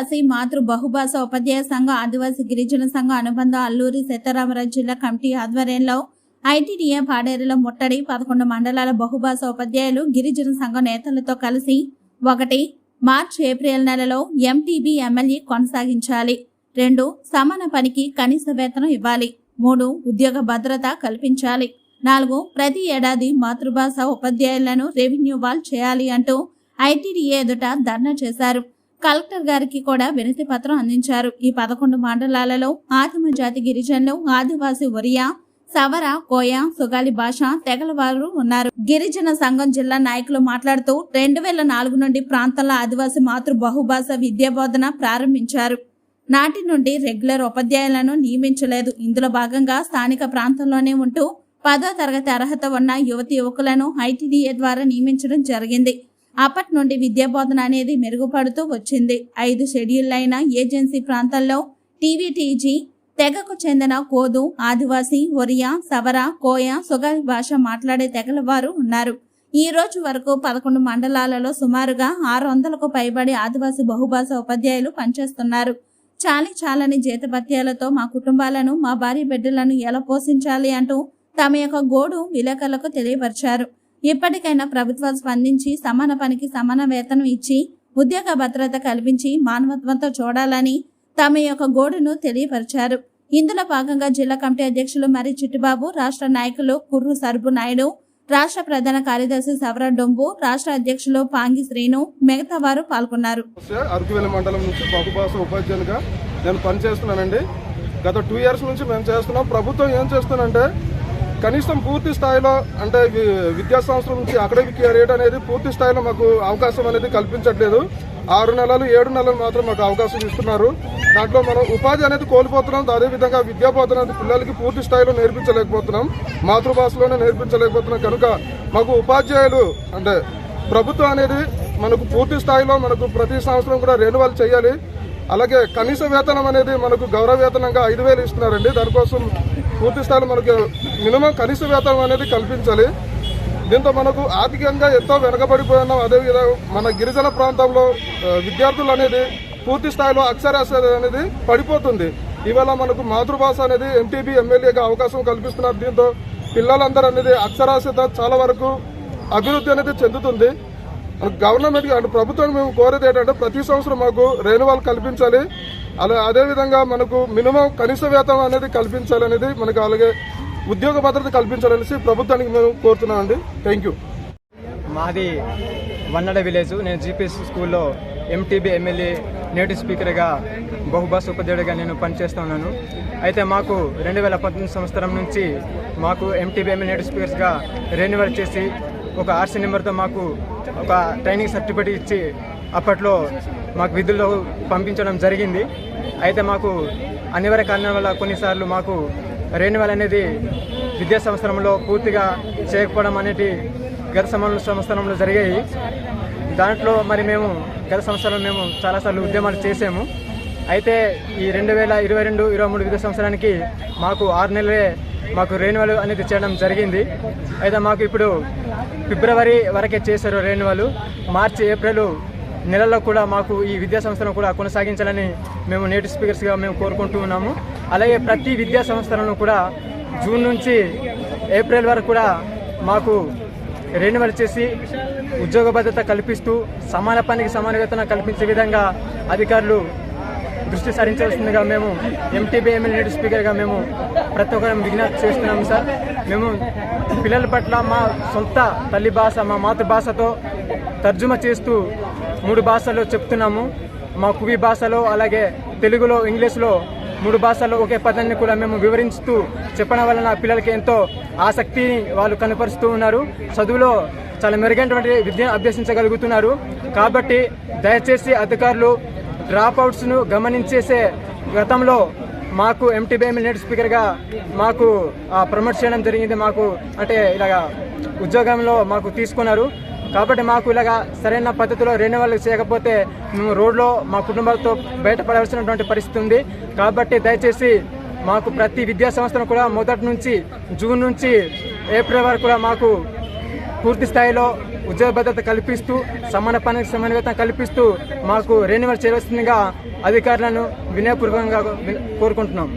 ఆదివాసీ మాతృ బహుభాష ఉపాధ్యాయ సంఘం ఆదివాసీ గిరిజన సంఘం అనుబంధ అల్లూరి సీతారామరాజు జిల్లా కమిటీ ఆధ్వర్యంలో ఐటీడీఏ పాడేరులో ముట్టడి పదకొండు మండలాల బహుభాష ఉపాధ్యాయులు గిరిజన సంఘం నేతలతో కలిసి ఒకటి మార్చ్ ఏప్రిల్ నెలలో ఎంటీబీ ఎమ్మెల్యే కొనసాగించాలి. రెండు సమాన పనికి కనీస వేతనం ఇవ్వాలి. మూడు ఉద్యోగ భద్రత కల్పించాలి. నాలుగు ప్రతి ఏడాది మాతృభాష ఉపాధ్యాయులను రెవెన్యూ వాల్ చేయాలి అంటూ ఐటీడీఏ ఎదుట ధర్నా చేశారు. కలెక్టర్ గారికి కూడా వినతి పత్రం అందించారు. ఈ పదకొండు మండలాలలో ఆదిమ జాతి గిరిజనులు ఆదివాసి ఒరియా సవర కోయ సుగాలి భాష తెగలవారు ఉన్నారు. గిరిజన సంఘం జిల్లా నాయకులు మాట్లాడుతూ రెండు వేల నాలుగు నుండి ప్రాంతాల ఆదివాసి మాతృ బహుభాష విద్యా బోధన ప్రారంభించారు. నాటి నుండి రెగ్యులర్ ఉపాధ్యాయులను నియమించలేదు. ఇందులో భాగంగా స్థానిక ప్రాంతంలోనే ఉంటూ పదో తరగతి అర్హత ఉన్న యువతి యువకులను ఐటీడీఏ ద్వారా నియమించడం జరిగింది. అప్పటి నుండి విద్యా బోధన అనేది మెరుగుపడుతూ వచ్చింది. ఐదు షెడ్యూల్ అయిన ఏజెన్సీ ప్రాంతాల్లో టీవీటీజీ తెగకు చెందిన కోదు ఆదివాసి ఒరియా సవర కోయ సుగాలి భాష మాట్లాడే తెగల వారు ఉన్నారు. ఈ రోజు వరకు పదకొండు మండలాలలో సుమారుగా ఆరు వందలకు పైబడి ఆదివాసీ బహుభాష ఉపాధ్యాయులు పనిచేస్తున్నారు. చాలి చాలని జీతభత్యాలతో మా కుటుంబాలను మా భార్య బిడ్డలను ఎలా పోషించాలి అంటూ తమ యొక్క గోడు విలేకరులకు తెలియపరిచారు. ఇప్పటికైనా ప్రభుత్వాలు స్పందించి సమాన పనికి సమాన వేతనం ఇచ్చి ఉద్యోగ భద్రత కల్పించి మానవత్వంతో చూడాలని తమ యొక్క గోడును తెలియపరిచారు. ఇందులో భాగంగా జిల్లా కమిటీ అధ్యక్షులు మరి చిట్టుబాబు రాష్ట్ర నాయకులు కుర్రు సరుపు నాయుడు రాష్ట్ర ప్రధాన కార్యదర్శి సవర డొంబు రాష్ట్ర అధ్యక్షులు పాంగి శ్రీను మిగతా వారు పాల్గొన్నారు. అరకువేలి మండలం నుంచి బహుభాష నేను పనిచేస్తున్నానండి. గత టూ ఇయర్స్ నుంచి మేము చేస్తున్నాం. ప్రభుత్వం ఏం చేస్తుందంటే కనీసం పూర్తి స్థాయిలో అంటే వి- విద్యా సంవత్సరం నుంచి అకాడమిక్ రేట్ అనేది పూర్తి స్థాయిలో మాకు అవకాశం అనేది కల్పించట్లేదు. ఆరు నెలలు ఏడు నెలలు మాత్రం మాకు అవకాశం ఇస్తున్నారు. దాంట్లో మనం ఉపాధి అనేది కోల్పోతున్నాం. అదేవిధంగా విద్యా బోధన అనేది పిల్లలకి పూర్తి స్థాయిలో నేర్పించలేకపోతున్నాం. మాతృభాషలోనే నేర్పించలేకపోతున్నాం. కనుక మాకు ఉపాధ్యాయులు అంటే ప్రభుత్వం అనేది మనకు పూర్తి స్థాయిలో మనకు ప్రతి సంవత్సరం కూడా రెన్యువల్ చేయాలి. అలాగే కనీస వేతనం అనేది మనకు గౌరవ వేతనంగా ఐదు వేలు ఇస్తున్నారండి. దానికోసం పూర్తి స్థాయిలో మనకు మినిమం కనీస వేతనం అనేది కల్పించాలి. దీంతో మనకు ఆర్థికంగా ఎంతో వెనకబడిపోయినాం అదేవిధంగా మన గిరిజన ప్రాంతంలో విద్యార్థులు అనేది పూర్తి స్థాయిలో అక్షరాస్యత అనేది పడిపోతుంది. ఇవాళ మనకు మాతృభాష అనేది ఎంటీబీ ఎమ్మెల్యేగా అవకాశం కల్పిస్తున్నారు. దీంతో పిల్లలందరూ అనేది అక్షరాస్యత చాలా వరకు అభివృద్ధి అనేది చెందుతుంది. గవర్నమెంట్ అంటే ప్రభుత్వం మేము కోరేది ఏంటంటే ప్రతి సంవత్సరం మాకు రెన్యువల్ కల్పించాలి. అలా అదేవిధంగా మనకు మినిమం కనీస వేతనం అనేది కల్పించాలనేది మనకు అలాగే ఉద్యోగ భద్రత కల్పించాలనేసి ప్రభుత్వానికి మేము కోరుతున్నామండి. థ్యాంక్ యూ మాది వన్నడ విలేజ్. నేను జీపీఎస్ స్కూల్లో ఎంటీబీ ఎమ్మెల్యే నేటివ్ స్పీకర్గా బహుభాష ఉపాధ్యాయుడిగా నేను పనిచేస్తున్నాను అయితే మాకు రెండు వేల పంతొమ్మిది సంవత్సరం నుంచి మాకు ఎంటీబీ ఎమ్మెల్యే నేటివ్ స్పీకర్స్గా రెన్యువల్ చేసి ఒక ఆర్సీ నెంబర్తో మాకు ఒక ట్రైనింగ్ సర్టిఫికేట్ ఇచ్చి అప్పట్లో మాకు విధుల్లో పంపించడం జరిగింది. అయితే మాకు అనివార్య కారణాల వల్ల కొన్నిసార్లు మాకు రెన్యువల్ అనేది విద్యా సంవత్సరంలో పూర్తిగా చేయకపోవడం అనేది గత సంవత్సరంలో జరిగాయి. దాంట్లో మరి మేము గత సంవత్సరంలో మేము చాలాసార్లు ఉద్యమాలు చేసాము అయితే ఈ రెండు వేల ఇరవై రెండు ఇరవై మూడు విద్యా సంవత్సరానికి మాకు ఆరు నెలలే మాకు రెన్యువల్ అనేది చేయడం జరిగింది. అయితే మాకు ఇప్పుడు ఫిబ్రవరి వరకే చేశారు రెన్యువల్. మార్చి ఏప్రిల్ నెలలో కూడా మాకు ఈ విద్యా సంస్థను కూడా కొనసాగించాలని మేము నేటివ్ స్పీకర్స్గా మేము కోరుకుంటూ ఉన్నాము. అలాగే ప్రతి విద్యా సంస్థలను కూడా జూన్ నుంచి ఏప్రిల్ వరకు కూడా మాకు రెన్యువల్ చేసి ఉద్యోగ భద్రత కల్పిస్తూ సమాన పనికి సమానవేతన కల్పించే విధంగా అధికారులు దృష్టి సారించవలసిందిగా మేము ఎంటీబీ ఎమ్మెల్యే స్పీకర్గా మేము ప్రతి ఒక్కరం విజ్ఞప్తి చేస్తున్నాం సార్. మేము పిల్లల పట్ల మా సొంత తల్లి భాష మా మాతృభాషతో తర్జుమా చేస్తూ మూడు భాషల్లో చెప్తున్నాము. మా కువి భాషలో అలాగే తెలుగులో ఇంగ్లీష్లో మూడు భాషల్లో ఒకే పదాన్ని కూడా మేము వివరిస్తూ చెప్పడం వలన పిల్లలకి ఎంతో ఆసక్తిని వాళ్ళు కనపరుస్తూ ఉన్నారు. చదువులో చాలా మెరుగైనటువంటి విద్యను అభ్యసించగలుగుతున్నారు. కాబట్టి దయచేసి అధికారులు డ్రాప్ అవుట్స్ను గమనించేసే గతంలో మాకు ఎంటీబీఎంఎల్ నేటి స్పీకర్గా మాకు ఆ, ప్రమోట్ చేయడం జరిగింది మాకు అంటే ఇలాగా ఉద్యోగంలో మాకు తీసుకున్నారు. కాబట్టి మాకు ఇలాగా సరైన పద్ధతిలో రెన్యువల్ చేయకపోతే మేము రోడ్లో మా కుటుంబాలతో బయటపడాల్సినటువంటి పరిస్థితి ఉంది. కాబట్టి దయచేసి మాకు ప్రతి విద్యా సంస్థను కూడా మొదటి నుంచి జూన్ నుంచి ఏప్రిల్ వరకు కూడా మాకు పూర్తి స్థాయిలో ఉద్యోగ భద్రత కల్పిస్తూ సమాన పనికి సమాన కల్పిస్తూ మాకు రెన్యువల్ చేయవలసిందిగా అధికారులను వినయపూర్వకంగా కోరుకుంటున్నాం.